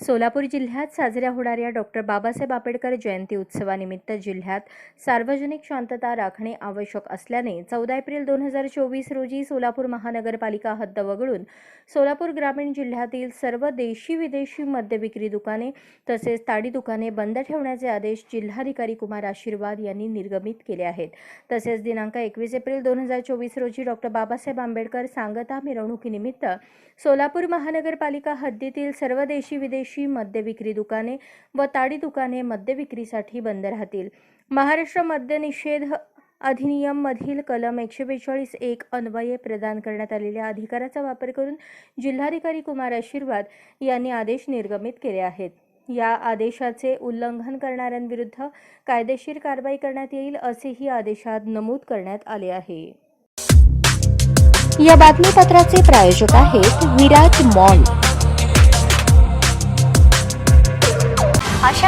सोलापूर जिल्ह्यात साजऱ्या होणाऱ्या डॉक्टर बाबासाहेब आंबेडकर जयंती उत्सवानिमित्त जिल्ह्यात सार्वजनिक शांतता राखणे आवश्यक असल्याने चौदा एप्रिल दोन हजार चोवीस रोजी सोलापूर महानगरपालिका हद्द वगळून सोलापूर ग्रामीण जिल्ह्यातील सर्व देशी विदेशी मद्य विक्री दुकाने तसेच ताडी दुकाने बंद ठेवण्याचे आदेश जिल्हाधिकारी कुमार आशीर्वाद यांनी निर्गमित केले आहेत. तसेच दिनांक एकवीस एप्रिल दोन हजार चोवीस रोजी डॉक्टर बाबासाहेब आंबेडकर सांगता मिरवणुकीनिमित्त सोलापूर महानगरपालिका हद्दीतील सर्व देशी विदेशी मद्य विक्री दुकाने व ताडी दुकाने मद्य विक्रीसाठी बंद राहतील. महाराष्ट्र मद्य निषेध अधिनियममधील कलम एकशे बेचाळीस एक अन्वये प्रदान करण्यात आलेल्या अधिकाराचा वापर करून जिल्हाधिकारी कुमार आशीर्वाद यांनी आदेश निर्गमित केले आहेत. या आदेशाचे उल्लंघन करणाऱ्यांविरुद्ध कायदेशीर कारवाई करण्यात येईल असेही आदेशात नमूद करण्यात आले आहे. या बातमीपत्राचे प्रायोजक आहेत विराज मॉल.